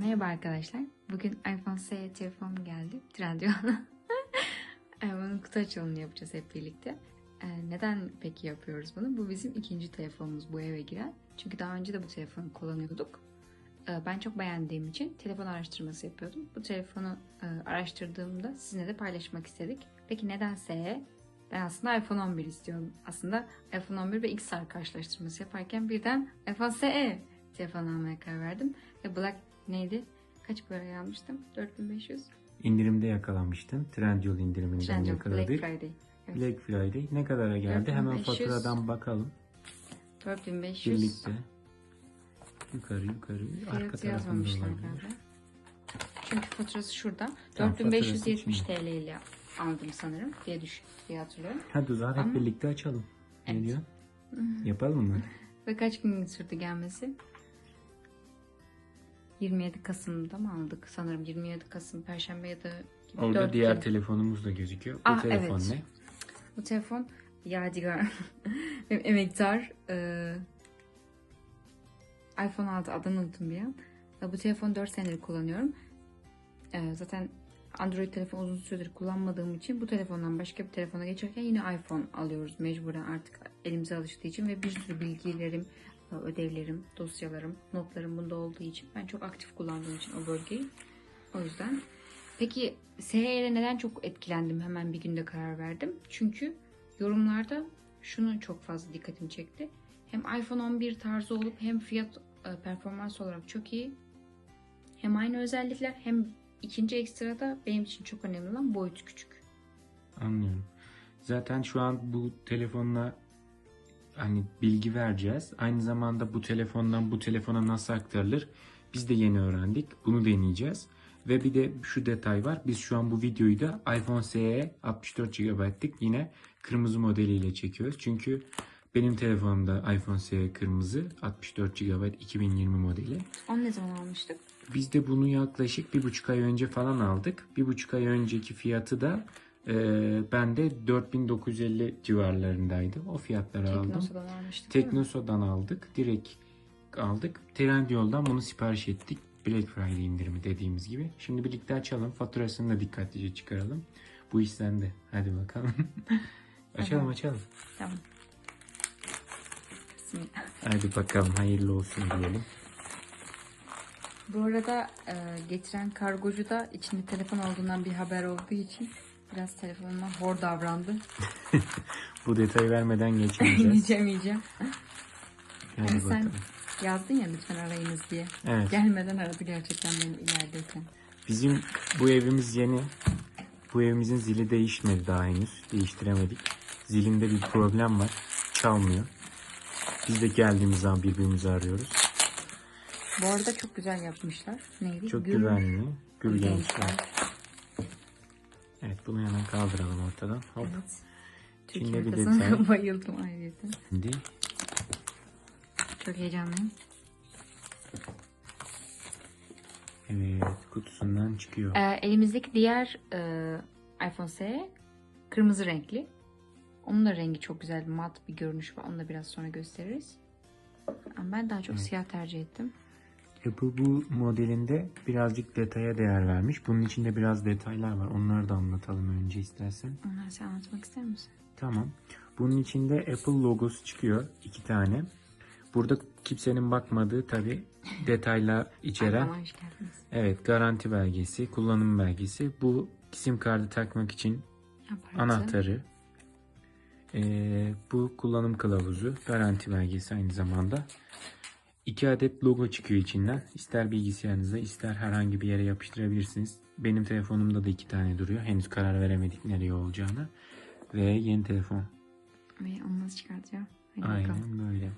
Merhaba arkadaşlar. Bugün iPhone SE telefon geldi. Trendyol'a. Ee, Bunun kutu açılımını yapacağız hep birlikte. Ee, Neden peki yapıyoruz bunu? Bu bizim ikinci telefonumuz bu eve giren. Çünkü daha önce de bu telefonu kullanıyorduk. Ee, Ben çok beğendiğim için telefon araştırması yapıyordum. Bu telefonu e, araştırdığımda sizinle de paylaşmak istedik. Peki neden SE? Ben aslında iPhone 11 istiyorum. Aslında iPhone 11 ve XR karşılaştırması yaparken birden iPhone SE telefon almaya karar verdim. Ve Black neydi? Kaç paraya almıştım? 4500. İndirimde yakalanmıştın. Trendyol indiriminden Trendyol yakaladık. Black Friday. Evet. Black Friday. Ne kadara geldi? Hemen 4500. faturadan bakalım. 4500. Birlikte. Yukarı yukarı. Arka Fiyatı tarafında yazmamışlar olabilir. Çünkü faturası şurada. Tamam, 4570 faturası TL ile aldım sanırım diye düş diye hatırlıyorum. Hadi zaman hep Ama- birlikte açalım. Ne Evet. diyor? Yapalım mı? Ve kaç gün sürdü gelmesi? 27 Kasım'da mı aldık? Sanırım 27 Kasım Perşembe ya da Orada dört diğer gün. telefonumuz da gözüküyor. Bu Ah, telefon evet. ne? Bu telefon Yadigar. Benim emektar. e, iPhone 6 adını unuttum bir an. Bu telefonu 4 senedir kullanıyorum. E, zaten Android telefon uzun süredir kullanmadığım için bu telefondan başka bir telefona geçerken yine iPhone alıyoruz mecburen artık elimize alıştığı için ve bir sürü bilgilerim, ödevlerim, dosyalarım, notlarım bunda olduğu için ben çok aktif kullandığım için o bölgeyi. O yüzden. Peki SE'ye neden çok etkilendim hemen bir günde karar verdim. Çünkü yorumlarda şunu çok fazla dikkatimi çekti. Hem iPhone 11 tarzı olup hem fiyat e, performans olarak çok iyi. Hem aynı özellikler hem ikinci ekstrada benim için çok önemli olan boyut küçük. Anlıyorum. Zaten şu an bu telefonla hani bilgi vereceğiz. Aynı zamanda bu telefondan bu telefona nasıl aktarılır? Biz de yeni öğrendik. Bunu deneyeceğiz. Ve bir de şu detay var. Biz şu an bu videoyu da iPhone SE 64 GB'lık yine kırmızı modeliyle çekiyoruz. Çünkü benim telefonumda iPhone SE kırmızı 64 GB 2020 modeli. Onu ne zaman almıştık? Biz de bunu yaklaşık bir buçuk ay önce falan aldık. Bir buçuk ay önceki fiyatı da e, bende 4950 civarlarındaydı. O fiyatları aldım. Teknosa'dan almıştık mi? Teknosa'dan aldık. Direkt aldık. Trendyol'dan bunu sipariş ettik. Black Friday indirimi dediğimiz gibi. Şimdi birlikte açalım. Faturasını da dikkatlice çıkaralım. Bu iş sende. Hadi bakalım. açalım Tamam. açalım. Tamam. Bismillah. Hadi bakalım hayırlı olsun diyelim. Bu arada e, getiren kargocu da içinde telefon olduğundan bir haber olduğu için biraz telefonuma hor davrandı. Bu detayı vermeden geçmeyeceğiz. yiyeceğim. Hadi Yani sen yazdın ya lütfen arayınız diye. Evet. Gelmeden aradı gerçekten beni ilerideyken. Bizim bu evimiz yeni. Bu evimizin zili değişmedi daha henüz. Değiştiremedik. Zilinde bir problem var. Çalmıyor. Biz de geldiğimiz zaman birbirimizi arıyoruz. Bu arada çok güzel yapmışlar. Neydi? Çok Gül güvenli. Gül gençler. Evet bunu hemen kaldıralım ortadan. Hop. Evet. Şimdi Türkiye bir detay. bayıldım ayrıca. Şimdi Çok heyecanlıyım. evet kutusundan çıkıyor. Ee, elimizdeki diğer e, iPhone SE kırmızı renkli. Onun da rengi çok güzel bir mat bir görünüş var. Onu da biraz sonra gösteririz. Ama ben daha çok siyah tercih ettim. Apple bu modelinde birazcık detaya değer vermiş. Bunun içinde biraz detaylar var. Onları da anlatalım önce istersen. Onları sen anlatmak ister misin? Tamam. Bunun içinde Apple logosu çıkıyor. iki tane. Burada kimsenin bakmadığı tabi detaylar içeren evet garanti belgesi, kullanım belgesi. Bu sim kartı takmak için Aparatı. anahtarı. Ee, bu kullanım kılavuzu, garanti belgesi aynı zamanda. İki adet logo çıkıyor içinden. İster bilgisayarınıza ister herhangi bir yere yapıştırabilirsiniz. Benim telefonumda da iki tane duruyor. Henüz karar veremedik nereye olacağını. Ve yeni telefon. Ve onu nasıl çıkartacağım? Hadi bakalım. Aynen böyle.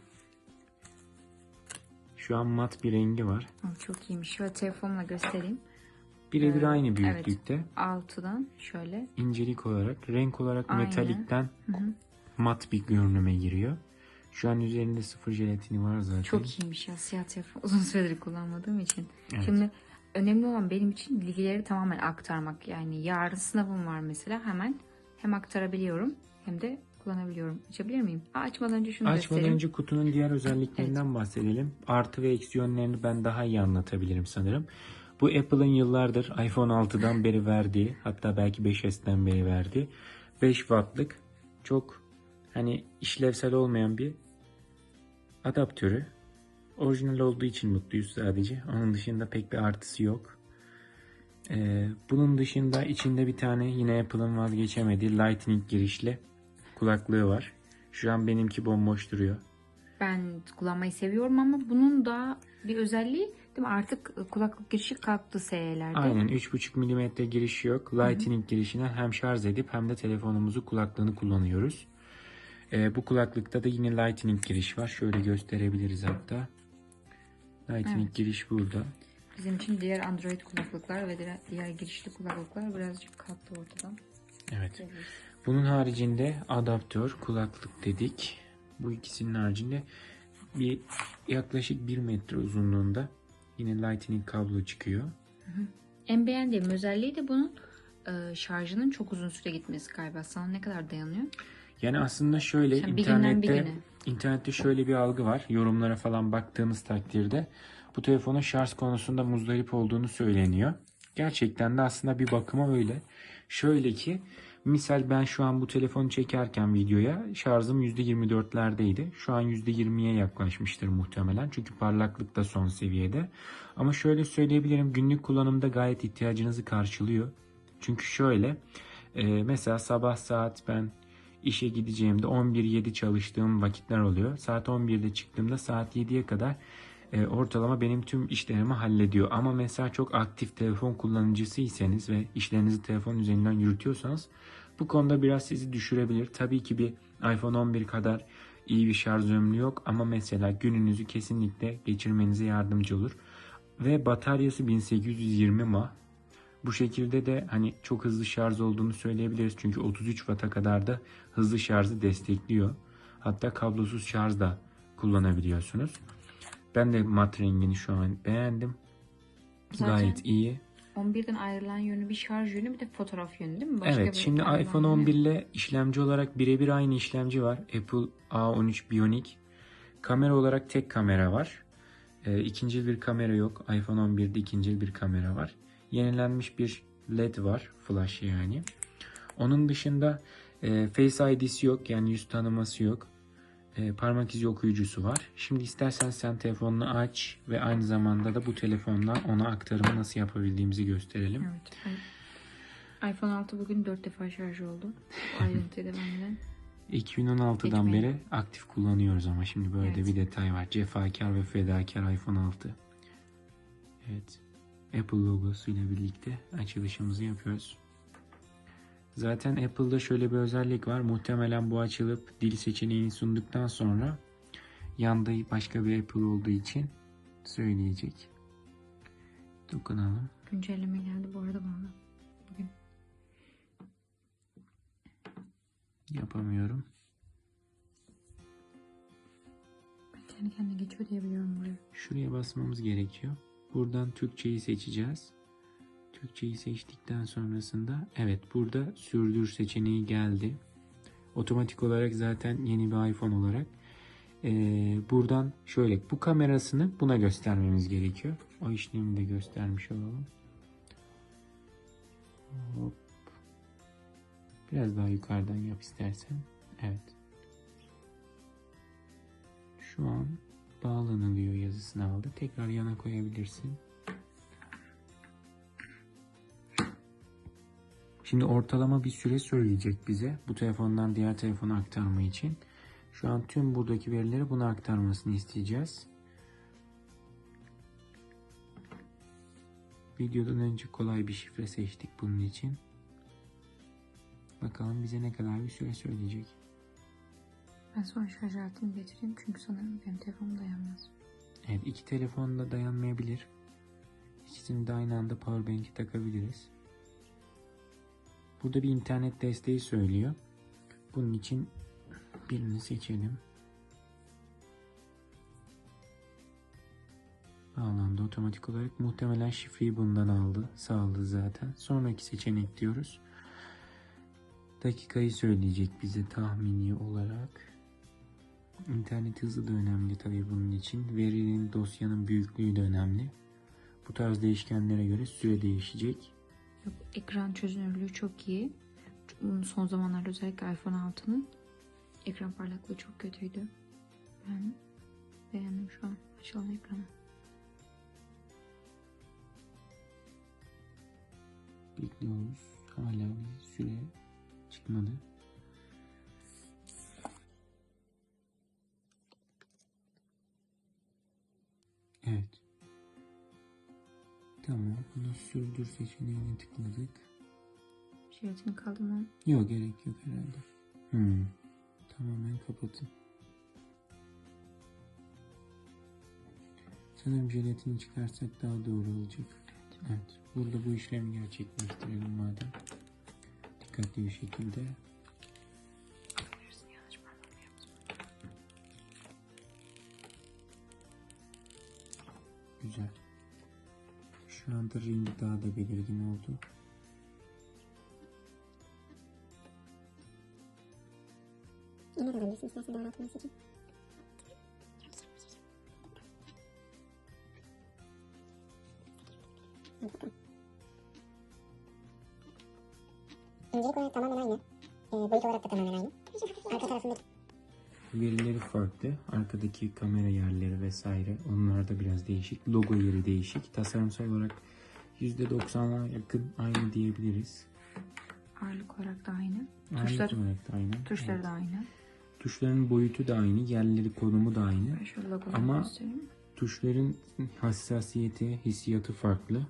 Şu an mat bir rengi var. Aa, çok iyiymiş. Şöyle telefonla göstereyim. Birebir Ee, aynı evet. büyüklükte. Altıdan şöyle. İncelik olarak, renk olarak Aynen. metalikten Hı hı. mat bir görünüme giriyor. Şu an üzerinde sıfır jelatini var zaten. Çok iyiymiş ya siyah telefon. Uzun süredir kullanmadığım için. Evet. Şimdi önemli olan benim için bilgileri tamamen aktarmak. Yani yarın sınavım var mesela hemen hem aktarabiliyorum hem de kullanabiliyorum. Açabilir miyim? Aa, açmadan önce şunu Açmadan göstereyim. önce kutunun diğer özelliklerinden bahsedelim. Artı ve eksi yönlerini ben daha iyi anlatabilirim sanırım. Bu Apple'ın yıllardır iPhone 6'dan beri verdiği hatta belki 5S'ten beri verdiği 5 wattlık çok hani işlevsel olmayan bir adaptörü. Orijinal olduğu için mutluyuz sadece. Onun dışında pek bir artısı yok. Ee, bunun dışında içinde bir tane yine Apple'ın vazgeçemediği Lightning girişli kulaklığı var. Şu an benimki bomboş duruyor. Ben kullanmayı seviyorum ama bunun da bir özelliği değil mi? Artık kulaklık girişi kalktı SE'lerde. Aynen 3.5 mm girişi yok. Lightning girişine hem şarj edip hem de telefonumuzu kulaklığını kullanıyoruz. Ee, bu kulaklıkta da yine Lightning giriş var. Şöyle gösterebiliriz hatta. Lightning Evet. giriş burada. Bizim için diğer Android kulaklıklar ve diğer, girişli kulaklıklar birazcık kalktı ortadan. Evet. Bunun haricinde adaptör, kulaklık dedik. Bu ikisinin haricinde bir yaklaşık 1 metre uzunluğunda yine Lightning kablo çıkıyor. En beğendiğim özelliği de bunun e, şarjının çok uzun süre gitmesi galiba. Sana ne kadar dayanıyor? Yani aslında şöyle bir internette internette şöyle bir algı var. Yorumlara falan baktığımız takdirde bu telefonun şarj konusunda muzdarip olduğunu söyleniyor. Gerçekten de aslında bir bakıma öyle. Şöyle ki misal ben şu an bu telefonu çekerken videoya şarjım %24'lerdeydi. Şu an %20'ye yaklaşmıştır muhtemelen. Çünkü parlaklık da son seviyede. Ama şöyle söyleyebilirim günlük kullanımda gayet ihtiyacınızı karşılıyor. Çünkü şöyle e, mesela sabah saat ben işe gideceğimde 11-7 çalıştığım vakitler oluyor. Saat 11'de çıktığımda saat 7'ye kadar e, ortalama benim tüm işlerimi hallediyor. Ama mesela çok aktif telefon kullanıcısıysanız ve işlerinizi telefon üzerinden yürütüyorsanız bu konuda biraz sizi düşürebilir. Tabii ki bir iPhone 11 kadar iyi bir şarj ömrü yok ama mesela gününüzü kesinlikle geçirmenize yardımcı olur. Ve bataryası 1820 mAh. Bu şekilde de hani çok hızlı şarj olduğunu söyleyebiliriz. Çünkü 33 Watt'a kadar da hızlı şarjı destekliyor. Hatta kablosuz şarj da kullanabiliyorsunuz. Ben de mat rengini şu an beğendim. Zaten Gayet iyi. 11'den ayrılan yönü bir şarj yönü bir de fotoğraf yönü değil mi? evet bir şimdi iPhone yönü 11 ile işlemci olarak birebir aynı işlemci var. Apple A13 Bionic. Kamera olarak tek kamera var. E, ikincil bir kamera yok. iPhone 11'de ikincil bir kamera var. Yenilenmiş bir LED var. Flash yani. Onun dışında e, Face ID'si yok. Yani yüz tanıması yok. E, parmak izi okuyucusu var. Şimdi istersen sen telefonunu aç ve aynı zamanda da bu telefonla ona aktarımı nasıl yapabildiğimizi gösterelim. Evet. İPhone 6 bugün 4 defa şarj oldu. Ayrıntıyı da benden. 2016'dan Geçmeyin. beri aktif kullanıyoruz ama şimdi böyle de Evet. bir detay var. Cefakar ve fedakar iPhone 6. Evet. Apple logosuyla birlikte açılışımızı yapıyoruz. Zaten Apple'da şöyle bir özellik var. Muhtemelen bu açılıp dil seçeneğini sunduktan sonra yanda başka bir Apple olduğu için söyleyecek. Dokunalım. Güncelleme geldi bu arada bana. Bugün. Yapamıyorum. Ben kendi kendine geçiyor diye biliyorum buraya. Şuraya basmamız gerekiyor. Buradan Türkçeyi seçeceğiz. Türkçeyi seçtikten sonrasında evet burada sürdür seçeneği geldi. Otomatik olarak zaten yeni bir iPhone olarak eee, buradan şöyle bu kamerasını buna göstermemiz gerekiyor. O işlemi de göstermiş olalım. Hop. Biraz daha yukarıdan yap istersen. Evet. Şu an bağlanılıyor yazısını aldı. Tekrar yana koyabilirsin. Şimdi ortalama bir süre söyleyecek bize bu telefondan diğer telefona aktarma için. Şu an tüm buradaki verileri buna aktarmasını isteyeceğiz. Videodan önce kolay bir şifre seçtik bunun için. Bakalım bize ne kadar bir süre söyleyecek. Ben sonra şarj aletini getireyim çünkü sanırım benim telefonum dayanmaz. Evet iki telefon da dayanmayabilir. İkisini de aynı anda powerbank'e takabiliriz. Burada bir internet desteği söylüyor. Bunun için birini seçelim. Bağlandı otomatik olarak. Muhtemelen şifreyi bundan aldı. Sağladı zaten. Sonraki seçenek diyoruz. dakikayı söyleyecek bize tahmini olarak. İnternet hızı da önemli tabii bunun için. Verinin dosyanın büyüklüğü de önemli. Bu tarz değişkenlere göre süre değişecek. Yok, ekran çözünürlüğü çok iyi. Son zamanlarda özellikle iPhone 6'nın ekran parlaklığı çok kötüydü. Ben beğendim şu an açılan ekranı. Bekliyoruz. Hala bir süre çıkmadı. Tamam. Bunu sürdür seçeneğine tıkladık. Şeritini kaldırmam. Yok gerek yok herhalde. Hmm. Tamamen kapatın. Sanırım jelatini çıkarsak daha doğru olacak. Evet. Burada bu işlemi gerçekleştirelim madem. Dikkatli bir şekilde. Güzel. Şu anda rengi daha da belirgin oldu. Yine de alabilirsin farklı. Arkadaki kamera yerleri vesaire. Onlar da biraz değişik. Logo yeri değişik. Tasarımsal olarak %90'a yakın aynı diyebiliriz. Ağırlık olarak da aynı. Ağırlık Tuşlar, olarak da aynı. tuşları Evet. da aynı. Tuşların boyutu da aynı. Yerleri konumu da aynı. Ama- göstereyim. Tuşların hassasiyeti, hissiyatı farklı.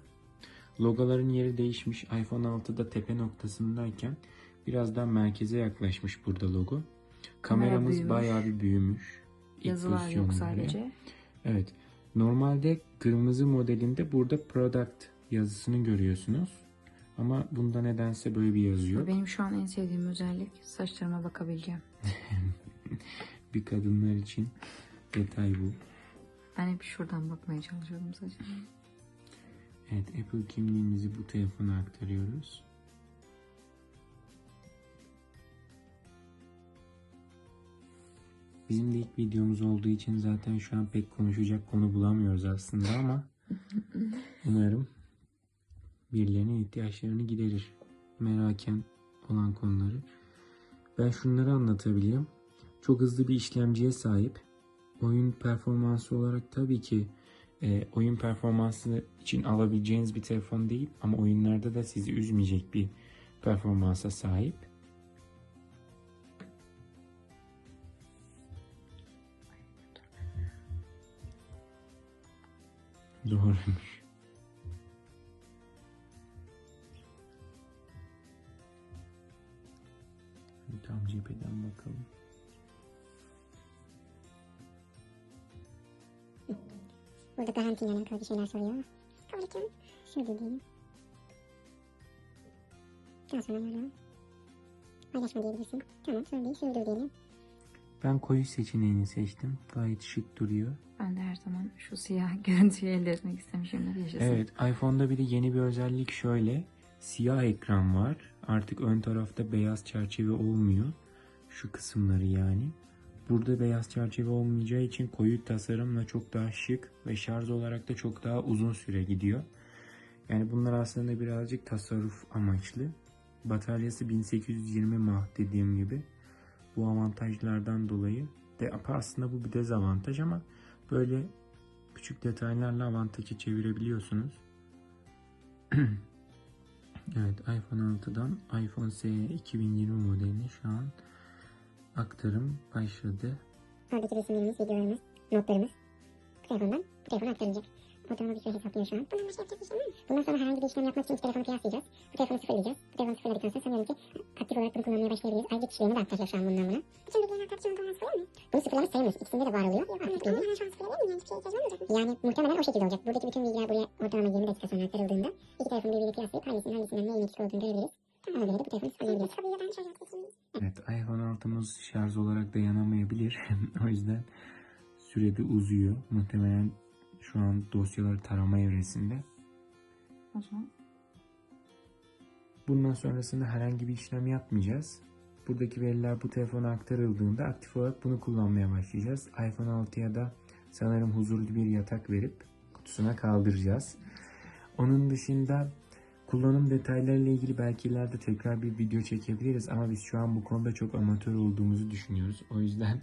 Logoların yeri değişmiş. iPhone 6'da tepe noktasındayken biraz daha merkeze yaklaşmış burada logo. Kameramız büyümüş. bayağı bir büyümüş. İlk Yazılar yok göre. sadece. Evet. Normalde kırmızı modelinde burada product yazısını görüyorsunuz. Ama bunda nedense böyle bir yazı yok. Benim şu an en sevdiğim özellik saçlarıma bakabileceğim. Bir kadınlar için detay bu. Ben hep şuradan bakmaya çalışıyorum saçıma. Evet Apple kimliğimizi bu telefona aktarıyoruz. Bizim de ilk videomuz olduğu için zaten şu an pek konuşacak konu bulamıyoruz aslında ama umarım birilerinin ihtiyaçlarını giderir. Meraken olan konuları. Ben şunları anlatabilirim. Çok hızlı bir işlemciye sahip. Oyun performansı olarak tabii ki e, oyun performansı için alabileceğiniz bir telefon değil ama oyunlarda da sizi üzmeyecek bir performansa sahip. Doğruymuş. Tam cepheden bakalım. burada garantiyle alakalı bir şeyler soruyor. Kabul ediyorum. Şöyle diyelim. Daha sonra böyle. Paylaşma diyebilirsin. Tamam sorun değil. Sürdür diyelim. Ben koyu seçeneğini seçtim. Gayet şık duruyor. Ben de her zaman şu siyah görüntüyü elde etmek yaşasın. Evet, iPhone'da bir de yeni bir özellik şöyle. Siyah ekran var. Artık ön tarafta beyaz çerçeve olmuyor. Şu kısımları yani. Burada beyaz çerçeve olmayacağı için koyu tasarımla çok daha şık ve şarj olarak da çok daha uzun süre gidiyor. Yani bunlar aslında birazcık tasarruf amaçlı. Bataryası 1820 mAh dediğim gibi. Bu avantajlardan dolayı de aslında bu bir dezavantaj ama böyle küçük detaylarla avantajı çevirebiliyorsunuz. evet iPhone 6'dan iPhone SE 2020 modeline şu an aktarım başladı. Oradaki resimlerimiz, videolarımız, notlarımız telefondan telefona aktarılacak. Ortalama bir süre hesaplıyor şu an. Bundan başka yapacak bir şey var mı? Bundan sonra herhangi bir işlem yapmak için iki telefonu kıyaslayacağız. Bu telefonu sıfırlayacağız. Bu telefonu sıfırladıktan sonra sanıyorum ki aktif olarak bunu kullanmaya başlayabiliriz. Ayrıca kişilerini de aktaracak şu an bundan buna. Bütün bilgilerini aktarıcı olduğundan sıfırlar mı? Bunu sıfırlamış sayılmaz. İkisinde de var oluyor. Yok ama ben şu an sıfırlayabilir miyim? Yani hiçbir şeye ihtiyacım olmayacak mı? Yani muhtemelen o şekilde olacak. Buradaki bütün bilgiler buraya ortalama 20 dakika sonra aktarıldığında iki telefonu birbiriyle kıyaslayıp hangisinin hangisinden neyin eksik olduğunu görebiliriz. Ona göre de bu telefonu sıfırlayabiliriz. Evet iPhone 6'mız şarj olarak dayanamayabilir. o yüzden sürede uzuyor. Muhtemelen şu an dosyaları tarama evresinde. O zaman Bundan sonrasında herhangi bir işlem yapmayacağız. Buradaki veriler bu telefona aktarıldığında aktif olarak bunu kullanmaya başlayacağız. iPhone 6'ya da sanırım huzurlu bir yatak verip kutusuna kaldıracağız. Onun dışında kullanım detaylarıyla ilgili belki ileride tekrar bir video çekebiliriz ama biz şu an bu konuda çok amatör olduğumuzu düşünüyoruz. O yüzden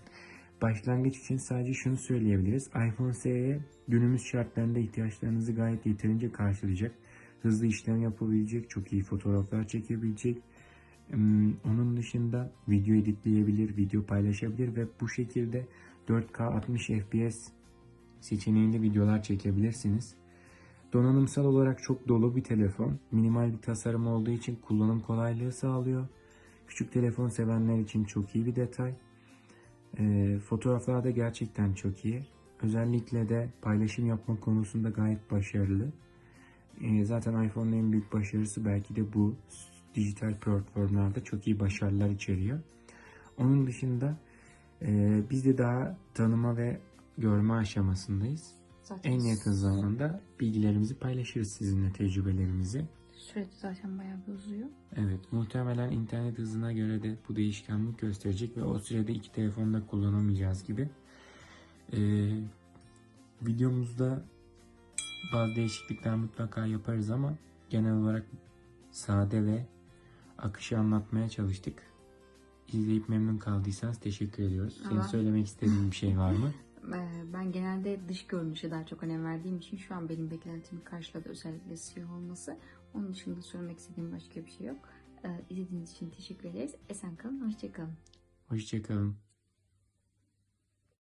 başlangıç için sadece şunu söyleyebiliriz. iPhone SE günümüz şartlarında ihtiyaçlarınızı gayet yeterince karşılayacak. Hızlı işlem yapabilecek, çok iyi fotoğraflar çekebilecek. Hmm, Onun dışında video editleyebilir, video paylaşabilir ve bu şekilde 4K 60 FPS seçeneğinde videolar çekebilirsiniz. Donanımsal olarak çok dolu bir telefon. Minimal bir tasarım olduğu için kullanım kolaylığı sağlıyor. Küçük telefon sevenler için çok iyi bir detay. Ee, fotoğraflar da gerçekten çok iyi. Özellikle de paylaşım yapma konusunda gayet başarılı. Ee, zaten iPhone'un en büyük başarısı belki de bu. Dijital platformlarda çok iyi başarılar içeriyor. Onun dışında e, biz de daha tanıma ve görme aşamasındayız. Zaten En yakın zamanda bilgilerimizi paylaşırız sizinle tecrübelerimizi. Sürede zaten bayağı bir uzuyor. Evet muhtemelen internet hızına göre de bu değişkenlik gösterecek ve o sürede iki telefonda kullanamayacağız gibi. Ee, videomuzda bazı değişiklikler mutlaka yaparız ama genel olarak sade ve akışı anlatmaya çalıştık. İzleyip memnun kaldıysanız teşekkür ediyoruz. Senin Ama- söylemek istediğin bir şey var mı? Ee, Ben genelde dış görünüşe daha çok önem verdiğim için şu an benim beklentimi karşıladı özellikle siyah olması. Onun dışında söylemek istediğim başka bir şey yok. Ee, İzlediğiniz için teşekkür ederiz. Esen kalın, hoşçakalın. Hoşçakalın.